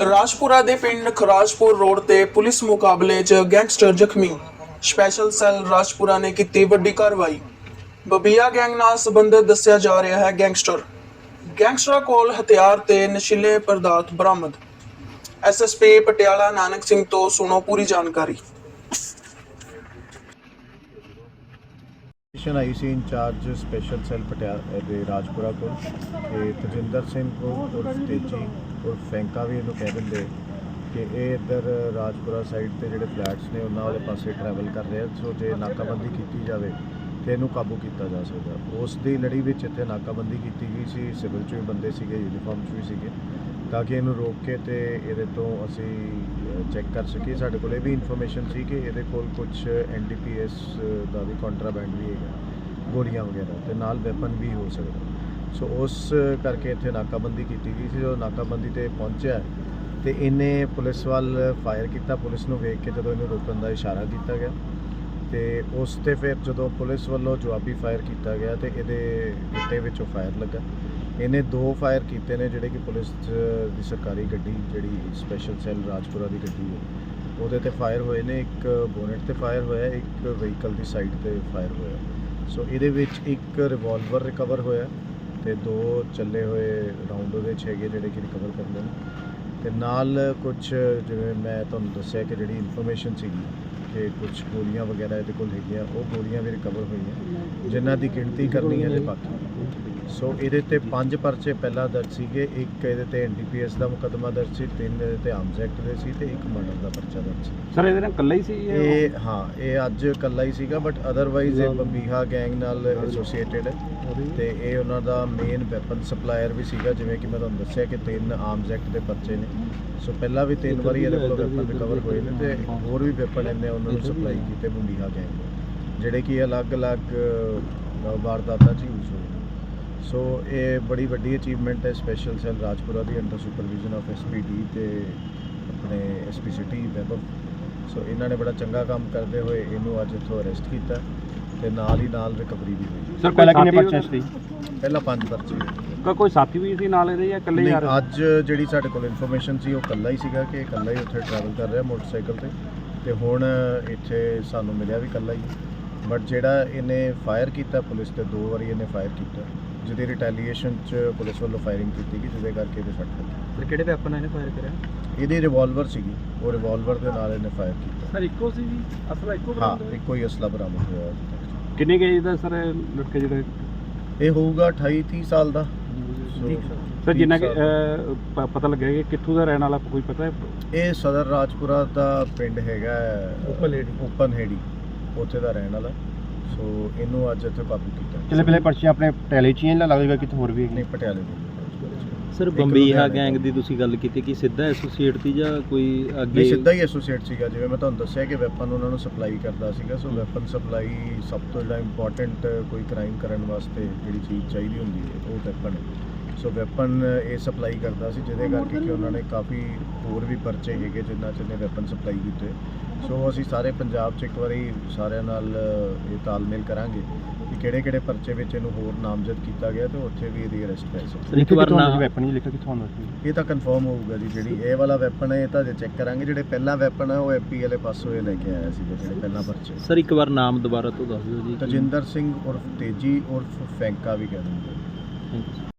ਰਾਜਪੁਰਾ ਦੇ ਪਿੰਡ ਖਰਾਜਪੁਰ ਰੋਡ ਤੇ ਪੁਲਿਸ ਮੁਕਾਬਲੇ 'ਚ ਗੈਂਗਸਟਰ ਜ਼ਖਮੀ। ਸਪੈਸ਼ਲ ਸੈੱਲ ਰਾਜਪੁਰਾ ਨੇ ਕੀਤੀ ਵੱਡੀ ਕਾਰਵਾਈ। ਬਬੀਆ ਗੈਂਗ ਨਾਲ ਸੰਬੰਧਿਤ ਦੱਸਿਆ ਜਾ ਰਿਹਾ ਹੈ ਗੈਂਗਸਟਰ। ਗੈਂਗਸਟਰਾਂ ਕੋਲ ਹਥਿਆਰ ਤੇ ਨਸ਼ੀਲੇ ਪਦਾਰਥ ਬਰਾਮਦ। ਐਸਐਸਪੀ ਪਟਿਆਲਾ ਨਾਨਕ ਸਿੰਘ ਤੋਂ ਸੁਣੋ ਪੂਰੀ ਜਾਣਕਾਰੀ। Mission I C incharge special cell Patiala ਦੇ ਰਾਜਪੁਰਾ ਕੋਲ। ਤੇ ਤਜਿੰਦਰ ਸਿੰਘ ਕੋਲ ਉਰਫ ਤੇਜੀ ਉਰਫ ਫੈਂਕਾ ਵੀ ਇਹਨੂੰ ਕਹਿ ਦਿੰਦੇ ਕਿ ਇਹ ਇੱਧਰ ਰਾਜਪੁਰਾ ਸਾਈਡ ਤੇ ਜਿਹੜੇ ਫਲੈਟਸ ਨੇ ਉਹਨਾਂ ਵਾਲੇ ਪਾਸੇ ਟਰੈਵਲ ਕਰ ਰਿਹਾ ਸੋ ਜੇ ਨਾਕਾਬੰਦੀ ਕੀਤੀ ਜਾਵੇ ਤੇ ਇਹਨੂੰ ਕਾਬੂ ਕੀਤਾ ਜਾ ਸਕਦਾ। ਉਸ ਦੀ ਲੜੀ ਵਿੱਚ ਇੱਥੇ ਨਾਕਾਬੰਦੀ ਕੀਤੀ ਗਈ ਸੀ। ਸਿਵਲ ਚ ਵੀ ਬੰਦੇ ਸੀਗੇ ਯੂਨੀਫਾਰਮ ਚ ਵੀ ਸੀਗੇ। ਤਾਂ ਕਿ ਇਹਨੂੰ ਰੋਕ ਕੇ ਤੇ ਇਹਦੇ ਤੋਂ ਅਸੀਂ ਚੈੱਕ ਕਰ ਸਕੀਏ। ਸਾਡੇ ਕੋਲ ਇਹ ਵੀ ਇਨਫੋਰਮੇਸ਼ਨ ਸੀ ਕਿ ਇਹਦੇ ਕੋਲ ਕੁਝ ਐਨਡੀਪੀਐਸ ਦਾ ਵੀ ਕੰਟਰਾਬੈਂਡ ਵੀ ਹੈਗਾ, ਗੋਲੀਆਂ ਵਗੈਰਾ, ਤੇ ਨਾਲ ਵੈਪਨ ਵੀ ਹੋ ਸਕਦਾ। ਸੋ ਉਸ ਕਰਕੇ ਇੱਥੇ ਨਾਕਾਬੰਦੀ ਕੀਤੀ ਗਈ ਸੀ। ਜਦੋਂ ਨਾਕਾਬੰਦੀ ਤੇ ਪਹੁੰਚਿਆ, ਤੇ ਇਹਨੇ ਪੁਲਿਸ ਵੱਲ ਫਾਇਰ ਕੀਤਾ। ਪੁਲਿਸ ਨੂੰ ਵੇਖ ਕੇ ਜਦੋਂ ਇਹਨੂੰ ਰੋਕਣ ਦਾ ਇਸ਼ਾਰਾ ਕੀਤਾ ਗਿਆ ਤੇ ਉਸ ਤੇ ਫਿਰ ਜਦੋਂ ਪੁਲਿਸ ਵੱਲੋਂ ਜਵਾਬੀ ਫਾਇਰ ਕੀਤਾ ਗਿਆ ਤੇ ਇਹਦੇ ਗਿੱਟੇ ਵਿੱਚੋਂ ਫਾਇਰ ਲੱਗਾ। ਇਹਨੇ ਦੋ ਫਾਇਰ ਕੀਤੇ ਨੇ ਜਿਹੜੇ ਕਿ ਪੁਲਿਸ ਦੀ ਸਰਕਾਰੀ ਗੱਡੀ ਜਿਹੜੀ ਸਪੈਸ਼ਲ ਸੈੱਲ ਰਾਜਪੁਰਾ ਦੀ ਗੱਡੀ ਹੈ, ਉਹਦੇ ਤੇ ਫਾਇਰ ਹੋਏ ਨੇ, ਇੱਕ ਬੋਨਟ ਤੇ ਫਾਇਰ ਹੋਇਆ, ਇੱਕ ਵਹੀਕਲ ਦੀ ਸਾਈਡ ਤੇ ਫਾਇਰ ਹੋਇਆ। ਸੋ ਇਹਦੇ ਵਿੱਚ ਇੱਕ ਰਿਵਾਲਵਰ ਰਿਕਵਰ ਹੋਇਆ ਤੇ ਦੋ ਚੱਲੇ ਹੋਏ ਰਾਉਂਡ ਉਹਦੇ 'ਚ ਹੈਗੇ ਜਿਹੜੇ ਕਿ ਰਿਕਵਰ ਕਰਦੇ ਨੇ। ਤੇ ਨਾਲ ਕੁਝ ਜਿਵੇਂ ਮੈਂ ਤੁਹਾਨੂੰ ਦੱਸਿਆ ਕਿ ਜਿਹੜੀ ਇਨਫੋਰਮੇਸ਼ਨ ਸੀਗੀ ਕਿ ਕੁਝ ਗੋਲੀਆਂ ਵਗੈਰਾ ਇਹਦੇ ਕੋਲ ਹੈਗੀਆਂ, ਉਹ ਗੋਲੀਆਂ ਵੀ ਰਿਕਵਰ ਹੋਈਆਂ, ਜਿਨ੍ਹਾਂ ਦੀ ਗਿਣਤੀ ਕਰਨੀ ਹੈ ਜੇ ਬਾਕੀ। ਸੋ ਇਹਦੇ ਤੇ ਪੰਜ ਪਰਚੇ ਪਹਿਲਾਂ ਦਰਜ ਸੀਗੇ। ਇੱਕ ਇਹਦੇ ਤੇ ਐਨਡੀਪੀਐਸ ਦਾ ਮੁਕੱਦਮਾ ਦਰਜ ਸੀ ਤਿੰਨ ਇਹਦੇ ਤੇ ਆਰਮਸ ਐਕਟ ਦੇ ਸੀ ਤੇ ਇੱਕ ਮਰਡਰ ਦਾ ਪਰਚਾ ਦਰਜ ਸੀ। ਸਰ ਇਹਦੇ ਨਾਲ ਇਕੱਲਾ ਹੀ ਸੀ ਇਹ? ਹਾਂ ਇਹ ਅੱਜ ਇਕੱਲਾ ਹੀ ਸੀਗਾ ਬਟ ਅਦਰਵਾਈਜ਼ ਇਹ ਬੰਬੀਹਾ ਗੈਂਗ ਨਾਲ ਐਸੋਸੀਏਟਡ ਹੈ। ਤੇ ਇਹ ਉਹਨਾਂ ਦਾ ਮੇਨ ਵੈਪਨ ਸਪਲਾਇਰ ਵੀ ਸੀਗਾ ਜਿਵੇਂ ਕਿ ਮੈਂ ਤੁਹਾਨੂੰ ਦੱਸਿਆ ਕਿ ਤਿੰਨ ਆਰਮਸ ਐਕਟ ਦੇ ਪਰਚੇ ਨੇ। ਸੋ ਪਹਿਲਾਂ ਵੀ ਤਿੰਨ ਵਾਰੀ ਇਹਦੇ ਕੋਲੋਂ ਵੈਪਨ ਰਿਕਵਰ ਹੋਏ ਨੇ ਤੇ ਹੋਰ ਵੀ ਵੈਪਨ ਇਹਨੇ ਉਹਨਾਂ ਨੂੰ ਸਪਲਾਈ ਕੀਤੇ ਬੰਬੀਹਾ ਗੈਂਗ ਨੂੰ ਜਿਹੜੇ ਕਿ ਅਲੱਗ-ਅਲੱਗ ਵਾਰਦਾਤਾਂ 'ਚ ਯੂਜ਼ ਹੋਏ। ਸੋ ਇਹ ਬੜੀ ਵੱਡੀ ਅਚੀਵਮੈਂਟ ਹੈ ਸਪੈਸ਼ਲ ਸੈੱਲ ਰਾਜਪੁਰਾ ਦੀ ਅੰਡਰ ਸੁਪਰਵਿਜ਼ਨ ਆਫ ਐਸਪੀਡੀ ਤੇ ਆਪਣੇ ਐਸਪੀ ਸਿਟੀ ਵੈਬਬ ਸੋ ਇਹਨਾਂ ਨੇ ਬੜਾ ਚੰਗਾ ਕੰਮ ਕਰਦੇ ਹੋਏ ਇਹਨੂੰ ਅੱਜ ਇੱਥੋਂ ਅਰੈਸਟ ਕੀਤਾ ਤੇ ਨਾਲ ਹੀ ਨਾਲ ਰਿਕਵਰੀ ਵੀ ਹੋਈ। ਸਰ ਪਹਿਲਾਂ ਕਿੰਨੇ ਪਰਚੇ ਸੀ? ਪਹਿਲਾਂ ਪੰਜ ਪਰਚੇ। ਕੋਈ ਸਾਥੀ ਵੀ ਸੀ ਨਾਲ ਇਹਦੇ ਜਾਂ ਇਕੱਲੇ ਨਹੀਂ, ਯਾਰ? ਅੱਜ ਜਿਹੜੀ ਸਾਡੇ ਕੋਲ ਇਨਫੋਰਮੇਸ਼ਨ ਸੀ ਉਹ ਇਕੱਲਾ ਹੀ ਸੀਗਾ ਕਿ ਇਕੱਲਾ ਹੀ ਉੱਥੇ ਟਰੈਵਲ ਕਰ ਰਿਹਾ ਮੋਟਰਸਾਈਕਲ ਤੇ। ਤੇ ਹੁਣ ਇੱਥੇ ਸਾਨੂੰ ਮਿਲਿਆ ਵੀ ਇਕੱਲਾ ਹੀ। ਬਟ ਜਿਹੜਾ ਇਹਨੇ ਫਾਇਰ ਕੀਤਾ ਪੁਲਿਸ ਤੇ ਦੋ ਵਾਰੀ ਇਹਨੇ ਫਾਇਰ ਕੀਤਾ। ਜਿਹਦੀ ਰਿਟੈਲੀਏਸ਼ਨ ਚ ਪੁਲਿਸ ਵੱਲੋਂ ਫਾਇਰਿੰਗ ਕੀਤੀ ਗਈ ਜਿਹਦੇ ਕਰਕੇ ਇਹਦੇ ਸੱਟ ਲੱਗੀ। ਸਰ ਕਿਹੜੇ ਵੈਪਨ ਇਹਨੇ ਫਾਇਰ ਕਰਿਆ? ਇਹਦੀ ਰਿਵਾਲਵਰ ਸੀਗੀ। ਉਹ ਰਿਵਾਲਵਰ ਦੇ ਨਾਲ ਇਹਨੇ ਫਾਇਰ ਕੀਤਾ। ਸਰ ਇੱਕੋ ਸੀ ਜੀ? ਅਸਲਾ ਇੱਕੋ ਹਾਂ ਇੱਕੋ ਹੀ ਅਸਲਾ ਬਰਾਮਦ ਹੋਇਆ ਅੱਜ ਤੱਕ। ਕਿੰਨੇ ਗਏ ਦਾ ਸਰ ਲੜਕੇ ਜਿਹੜੇ? ਇਹ ਹੋਊਗਾ 28 30 ਸਾਲ ਦਾ। ਸੋ ਸਰ ਜਿੰਨਾ ਕਿ ਤੀਹ ਸਾਲ ਦਾ। ਅਹ, ਪ- ਪਤਾ ਲੱਗਿਆ ਕਿ ਕਿੱਥੋਂ ਦਾ ਰਹਿਣ ਵਾਲਾ ਕੋਈ ਪਤਾ ਹੈ? ਇਹ ਸਦਰ ਰਾਜਪੁਰਾ ਦਾ ਪਿੰਡ ਹੈਗਾ ਓਪਨ ਹੇੜੀ। ਉੱਥੇ ਦਾ ਰਹਿਣ ਵਾਲਾ। ਸੋ ਇਹਨੂੰ ਅੱਜ ਇੱਥੇ ਕਾਬੂ ਕੀਤਾ। ਚਲੇ ਪਹਿਲੇ ਪਰਚੇ ਆਪਣੇ ਟੈਲੇ ਚ ਹੀ ਇਹਨਾਂ ਲੱਗੇਗਾ ਕਿਤੇ ਹੋਰ ਵੀ ਨਹੀਂ ਪਟਿਆਲੇ ਦੇ ਸਰ ਇੱਕ ਬੰਬੀਹਾ ਲੁਧਿਆਣੇ ਗੈਂਗ। ਦੀ ਤੁਸੀਂ ਗੱਲ ਕੀਤੀ ਕਿ ਸਿੱਧਾ ਐਸੋਸੀਏਟ ਸੀ ਜਾਂ ਕੋਈ ਅੱਗੇ? ਨਹੀਂ ਸਿੱਧਾ ਹੀ ਐਸੋਸੀਏਟ ਸੀਗਾ ਜਿਵੇਂ ਮੈਂ ਤੁਹਾਨੂੰ ਦੱਸਿਆ ਕਿ ਵੈਪਨ ਉਹਨਾਂ ਨੂੰ ਸਪਲਾਈ ਕਰਦਾ ਸੀਗਾ ਸੋ ਵੈਪਨ ਸਪਲਾਈ ਸਭ ਤੋਂ ਜਿਹੜਾ ਇੰਪੋਰਟੈਂਟ ਕੋਈ ਕ੍ਰਾਈਮ ਕਰਨ ਵਾਸਤੇ ਜਿਹੜੀ ਚੀਜ਼ ਚਾਹੀਦੀ ਹੁੰਦੀ ਹੈ ਉਹ ਵੈਪਨ ਹੈ। ਸੋ ਵੈਪਨ ਇਹ ਸਪਲਾਈ ਕਰਦਾ ਸੀ ਜਿਹਦੇ ਕਰਕੇ ਕਿ ਉਹਨਾਂ ਨੇ ਕਾਫੀ ਹੋਰ ਵੀ ਪਰਚੇ ਹੈਗੇ ਜਿਨ੍ਹਾਂ 'ਚ ਇਹਨੇ ਵੈਪਨ ਸਪਲਾਈ ਕੀਤੇ। ਸੋ ਅਸੀਂ ਸਾਰੇ ਪੰਜਾਬ 'ਚ ਇੱਕ ਵਾਰੀ ਸਾਰਿਆਂ ਨਾਲ ਇਹ ਤਾਲਮੇਲ ਕਰਾਂਗੇ ਕਿ ਕਿਹੜੇ ਕਿਹੜੇ ਪਰਚੇ ਵਿੱਚ ਇਹਨੂੰ ਹੋਰ ਨਾਮਜ਼ਦ ਕੀਤਾ ਗਿਆ ਤੇ ਉੱਥੇ ਵੀ ਇਹਦੀ ਅਰੈਸਟ ਪੈ ਸਕਦੀ ਇੱਕ ਵਾਰ ਨਾ ਵੈਪਨ ਹੀ ਲਿਖਿਆ ਕਿੱਥੋਂ ਆਉਂਦਾ ਸੀ? ਇਹ ਤਾਂ ਕਨਫਰਮ ਹੋਊਗਾ ਜੀ ਜਿਹੜੀ ਇਹ ਵਾਲਾ ਵੈਪਨ ਹੈ ਇਹ ਤਾਂ ਜੇ ਚੈੱਕ ਕਰਾਂਗੇ ਜਿਹੜੇ ਪਹਿਲਾ ਵੈਪਨ ਹੈ ਉਹ ਐਮਪੀ ਵਾਲੇ ਪਾਸੋਂ ਇਹ ਲੈ ਕੇ ਆਇਆ ਸੀ ਜਿਹੜੇ ਪਹਿਲਾ ਪਰਚੇ। ਸਰ ਇੱਕ ਵਾਰ ਨਾਮ ਦੁਬਾਰਾ ਤੋਂ ਦੱਸ ਦਿਓ ਜੀ ਤਜਿੰਦਰ ਸਿੰਘ ਉਰਫ ਤੇਜੀ ਉਰਫ ਫੈਂਕਾ ਵੀ ਕਹਿ ਦਿੰਦੇ Thank you, sir.